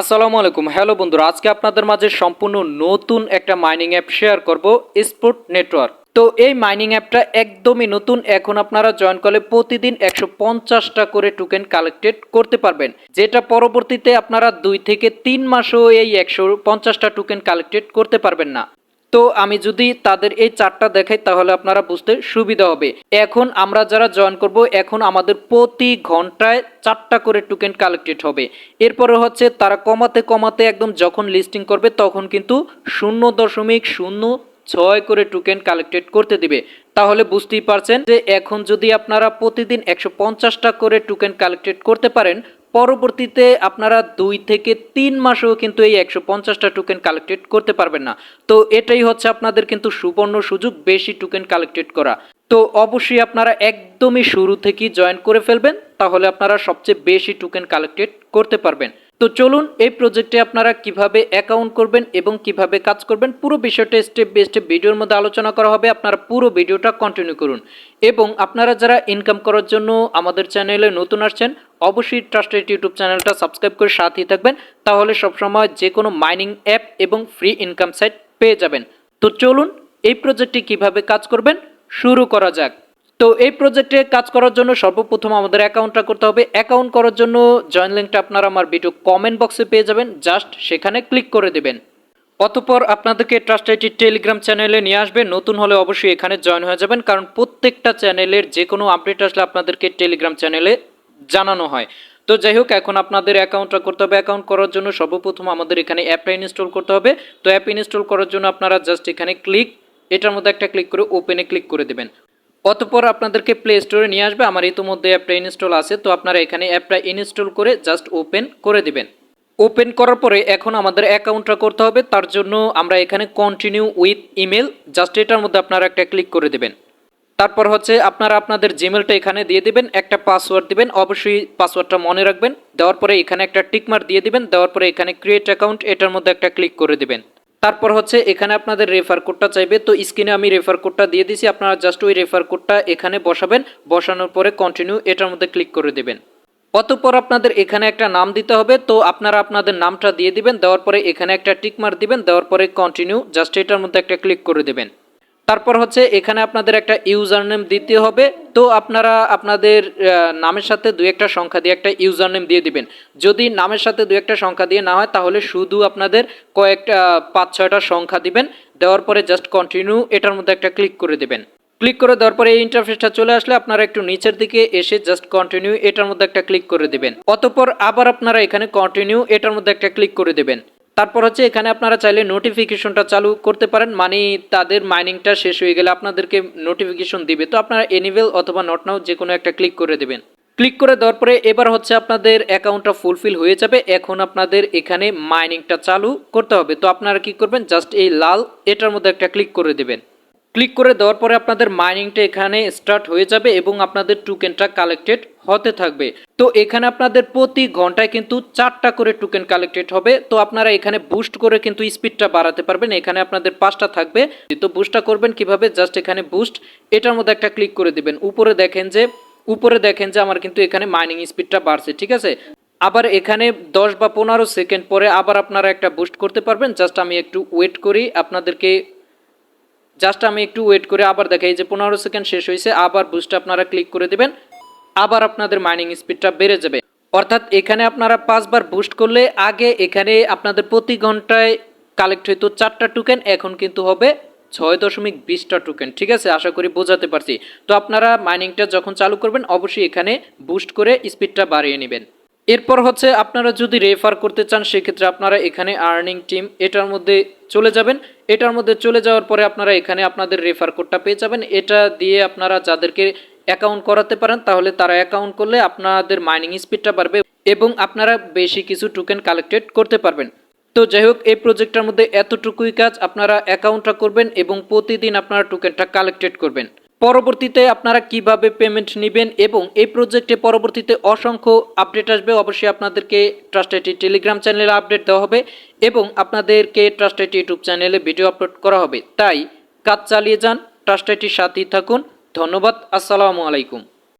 আসসালামু আলাইকুম। হ্যালো বন্ধুরা, আজকে আপনাদের মাঝে সম্পূর্ণ নতুন একটা মাইনিং অ্যাপ শেয়ার করব স্পোর্ট নেটওয়ার্ক তো এই মাইনিং অ্যাপটা একদমই নতুন, এখন আপনারা জয়েন করলে প্রতিদিন একশো পঞ্চাশটা করে টোকেন কালেক্টেড করতে পারবেন। যেটা পরবর্তীতে আপনারা দুই থেকে তিন মাসও এই একশো পঞ্চাশটা টোকেন কালেক্টেড করতে পারবেন না। তো আমি যদি তাদের এই চারটা দেখাই, তাহলে আপনারা বুঝতে সুবিধা হবে। এখন আমরা যারা জয়েন করব, এখন আমাদের প্রতি ঘন্টায় চারটা করে টোকেন কালেক্টেড হবে। এরপরে হচ্ছে তারা কমাতে কমাতে একদম যখন লিস্টিং করবে, তখন কিন্তু শূন্য দশমিক শূন্য ছয় করে টোকেন কালেক্টেড করতে দিবে। তাহলে বুঝতেই পারছেন যে এখন যদি আপনারা প্রতিদিন একশো পঞ্চাশটা করে টোকেন কালেক্টেড করতে পারেন পরবর্তীতে আপনারা দুই থেকে তিন মাসেও কিন্তু এই একশো পঞ্চাশটা টোকেন কালেক্টেড করতে পারবেন না। তো এটাই হচ্ছে আপনাদের কিন্তু সুবর্ণ সুযোগ বেশি টোকেন কালেক্টেড করা। তো অবশ্যই আপনারা একদমই শুরু থেকেই জয়েন করে ফেলবেন, তাহলে আপনারা সবচেয়ে বেশি টোকেন কালেক্টেড করতে পারবেন। তো চলুন এই প্রজেক্টে আপনারা কীভাবে অ্যাকাউন্ট করবেন এবং কীভাবে কাজ করবেন, পুরো বিষয়টা স্টেপ বাই স্টেপ ভিডিওর মধ্যে আলোচনা করা হবে। আপনারা পুরো ভিডিওটা কন্টিনিউ করুন। এবং আপনারা যারা ইনকাম করার জন্য আমাদের চ্যানেলে নতুন আসছেন, অবশ্যই ট্রাস্টেড ইউটিউব চ্যানেলটা সাবস্ক্রাইব করে সাথেই থাকবেন। তাহলে সবসময় যে কোনো মাইনিং অ্যাপ এবং ফ্রি ইনকাম সাইট পেয়ে যাবেন। তো চলুন এই প্রজেক্টে কীভাবে কাজ করবেন, শুরু করা যাক। তো এই প্রজেক্টে কাজ করার জন্য সর্বপ্রথম আমাদের অ্যাকাউন্টটা করতে হবে। অ্যাকাউন্ট করার জন্য জয়েন লিঙ্কটা আপনারা আমার ভিডিও কমেন্ট বক্সে পেয়ে যাবেন। জাস্ট সেখানে ক্লিক করে দেবেন। অতপর আপনাদেরকে ট্রাস্ট আইটি টেলিগ্রাম চ্যানেলে নিয়ে আসবে। নতুন হলে অবশ্যই এখানে জয়েন হয়ে যাবেন। কারণ প্রত্যেকটা চ্যানেলের যে কোনো আপডেট আসলে আপনাদেরকে টেলিগ্রাম চ্যানেলে জানানো হয়। তো যাই হোক, এখন আপনাদের অ্যাকাউন্টটা করতে হবে। অ্যাকাউন্ট করার জন্য সর্বপ্রথম আমাদের এখানে অ্যাপটা ইনস্টল করতে হবে। তো অ্যাপ ইনস্টল করার জন্য আপনারা জাস্ট এখানে ক্লিক এটার মধ্যে একটা ক্লিক করে ওপেনে ক্লিক করে দেবেন। অতপর আপনাদেরকে প্লে স্টোরে নিয়ে আসবে। আমার ইতিমধ্যে অ্যাপটা ইনস্টল আছে, তো আপনারা এখানে অ্যাপটা ইনস্টল করে জাস্ট ওপেন করে দিবেন। ওপেন করার পরে এখন আমাদের অ্যাকাউন্টটা করতে হবে। তার জন্য আমরা এখানে কন্টিনিউ উইথ ইমেল জাস্ট এটার মধ্যে আপনারা একটা ক্লিক করে দেবেন। তারপর হচ্ছে আপনারা আপনাদের জিমেলটা এখানে দিয়ে দিবেন, একটা পাসওয়ার্ড দিবেন, অবশ্যই পাসওয়ার্ডটা মনে রাখবেন। দেওয়ার পরে এখানে একটা টিকমার দিয়ে দিবেন, দেওয়ার পরে এখানে ক্রিয়েট অ্যাকাউন্ট এটার মধ্যে একটা ক্লিক করে দিবেন। তারপর হচ্ছে এখানে আপনাদের রেফার কোডটা চাইবে। তো স্ক্রিনে আমি রেফার কোডটা দিয়ে দিছি, আপনারা জাস্ট ওই রেফার কোডটা এখানে বসাবেন, বসানোর পরে কন্টিনিউ এটার মধ্যে ক্লিক করে দেবেন। অতঃপর আপনাদের এখানে একটা নাম দিতে হবে, তো আপনারা আপনাদের নামটা দিয়ে দিবেন, দেওয়ার পরে এখানে একটা টিকমার দিবেন, দেওয়ার পরে কন্টিনিউ জাস্ট এটার মধ্যে একটা ক্লিক করে দেবেন। তারপর হচ্ছে এখানে আপনাদের একটা ইউজার নেম দিতে হবে। তো আপনারা আপনাদের নামের সাথে দুই একটা সংখ্যা দিয়ে একটা ইউজার নেম দিয়ে দিবেন। যদি নামের সাথে দুই একটা সংখ্যা দিয়ে না হয়, তাহলে শুধু আপনাদের কয়েকটা পাঁচ, ছয়টা সংখ্যা দিবেন। দেওয়ার পরে জাস্ট কন্টিনিউ এটার মধ্যে একটা ক্লিক করে দেবেন। ক্লিক করে দেওয়ার পরে এই ইন্টারফেসটা চলে আসলে আপনারা একটু নিচের দিকে এসে জাস্ট কন্টিনিউ এটার মধ্যে একটা ক্লিক করে দেবেন। অতঃপর আবার আপনারা এখানে কন্টিনিউ এটার মধ্যে একটা ক্লিক করে দেবেন। তারপর হচ্ছে এখানে আপনারা চাইলে নোটিফিকেশনটা চালু করতে পারেন মানে তাদের মাইনিংটা শেষ হয়ে গেলে আপনাদেরকে নোটিফিকেশন দিবে। তো আপনারা এনিভেল অথবা নট নাও যে কোনো একটা ক্লিক করে দেবেন। ক্লিক করে দেওয়ার পরে এবার হচ্ছে আপনাদের অ্যাকাউন্টটা ফুলফিল হয়ে যাবে। এখন আপনাদের এখানে মাইনিংটা চালু করতে হবে। তো আপনারা কি করবেন? জাস্ট এই লাল এটার মধ্যে একটা ক্লিক করে দেবেন। ক্লিক করে দেওয়ার পরে আপনাদের মাইনিংটা এখানে স্টার্ট হয়ে যাবে এবং আপনাদের টোকেনটা কালেক্টেড হতে থাকবে। তো এখানে আপনাদের প্রতি ঘন্টায় কিন্তু চারটা করে টোকেন কালেক্টেড হবে। তো আপনারা এখানে বুস্ট করে কিন্তু স্পিডটা বাড়াতে পারবেন। এখানে আপনাদের পাঁচটা থাকবে। তো বুস্টটা করবেন কীভাবে? জাস্ট এখানে বুস্ট। এটার মধ্যে একটা ক্লিক করে দিবেন। উপরে দেখেন যে, উপরে দেখেন যে আমার কিন্তু এখানে মাইনিং স্পিডটা বাড়ছে, ঠিক আছে? আবার এখানে দশ বা পনেরো সেকেন্ড পরে আবার আপনারা একটা বুস্ট করতে পারবেন। জাস্ট আমি একটু ওয়েট করি। আপনাদেরকে জাস্ট আমি একটু ওয়েট করে আবার দেখাই যে পনেরো সেকেন্ড শেষ হয়েছে, আবার বুস্ট আপনারা ক্লিক করে দেবেন, আবার আপনাদের মাইনিং স্পিডটা বেড়ে যাবে। অর্থাৎ এখানে আপনারা পাঁচবার বুস্ট করলে আগে এখানে আপনাদের প্রতি ঘন্টায় কালেক্ট হইতো চারটা টোকেন এখন কিন্তু হবে ছয় দশমিক বিশটা টোকেন ঠিক আছে? আশা করি বোঝাতে পারছি। তো আপনারা মাইনিংটা যখন চালু করবেন, অবশ্যই এখানে বুস্ট করে স্পিডটা বাড়িয়ে নেবেন। এরপর হচ্ছে আপনারা যদি রেফার করতে চান, সেক্ষেত্রে আপনারা এখানে আর্নিং টিম এটার মধ্যে চলে যাবেন। এটার মধ্যে চলে যাওয়ার পরে আপনারা এখানে আপনাদের রেফার কোডটা পেয়ে যাবেন। এটা দিয়ে আপনারা যাদেরকে অ্যাকাউন্ট করাতে পারেন, তাহলে তারা অ্যাকাউন্ট করলে আপনাদের মাইনিং স্পিডটা বাড়বে এবং আপনারা বেশি কিছু টোকেন কালেক্টেড করতে পারবেন। তো যাই হোক, এই প্রজেক্টটার মধ্যে এতটুকুই কাজ, আপনারা অ্যাকাউন্টটা করবেন এবং প্রতিদিন আপনারা টোকেনটা কালেক্টেড করবেন। পরবর্তীতে আপনারা কীভাবে পেমেন্ট নেবেন এবং এই প্রজেক্টে পরবর্তীতে অসংখ্য আপডেট আসবে, অবশ্যই আপনাদেরকে ট্রাস্ট আইটি টেলিগ্রাম চ্যানেলে আপডেট দেওয়া হবে এবং আপনাদেরকে ট্রাস্ট আইটি ইউটিউব চ্যানেলে ভিডিও আপলোড করা হবে। তাই কাজ চালিয়ে যান ট্রাস্ট আইটির সাথেই থাকুন। ধন্যবাদ, আসসালামু আলাইকুম।